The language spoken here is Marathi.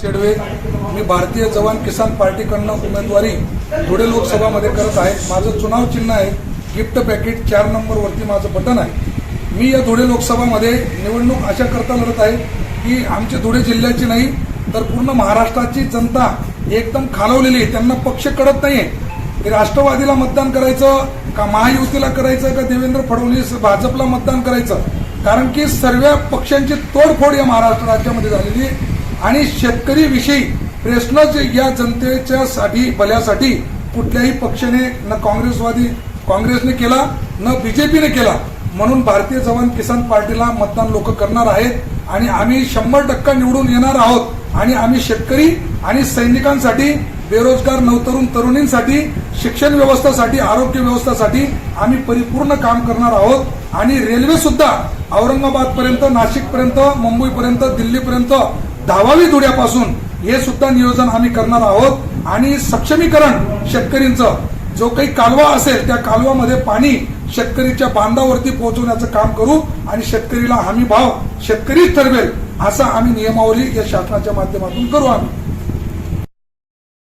शेडवे मी भारतीय जवान किसान पार्टीकडनं उमेदवारी धुळे लोकसभामध्ये करत आहे माझं चुनाव चिन्ह आहे. गिफ्ट पॅकेट चार नंबरवरती माझं बटन आहे. मी या धुळे लोकसभामध्ये निवडणूक अशा करता लढत आहे की आमची धुळे जिल्ह्याची नाही तर पूर्ण महाराष्ट्राची जनता एकदम खालवलेली आहे. त्यांना पक्ष कळत नाही आहे राष्ट्रवादीला मतदान करायचं का महायुतीला करायचं का देवेंद्र फडणवीस भाजपला मतदान करायचं? कारण की सर्व पक्षांची तोडफोड या महाराष्ट्र राज्यामध्ये झालेली आहे. आणि शेतकरी विषयी प्रश्नच या जनतेच्या साठी भल्यासाठी कुठल्याही पक्षाने न काँग्रेसवादी काँग्रेसने केला न बीजेपीने केला. म्हणून भारतीय जवान किसान पार्टीला मतदान लोक करणार आहेत आणि आम्ही शंभर टक्का निवडून येणार आहोत. आणि आम्ही शेतकरी आणि सैनिकांसाठी बेरोजगार नवतरुण तरुणींसाठी शिक्षण व्यवस्थेसाठी आरोग्य व्यवस्थेसाठी आम्ही परिपूर्ण काम करणार आहोत. आणि रेल्वे सुद्धा औरंगाबाद पर्यंत नाशिक पर्यंत मुंबई पर्यंत दिल्ली पर्यंत धावावी धुड्यापासून हे सुद्धा नियोजन आम्ही करणार आहोत. आणि सक्षमीकरण शेतकरींचं जो काही कालवा असेल त्या कालवामध्ये पाणी शेतकरीच्या बांधावरती पोहोचवण्याचं काम करू आणि शेतकरीला हमी भाव शेतकरीच ठरवेल असा आम्ही नियमावली या शासनाच्या माध्यमातून करू आम्ही.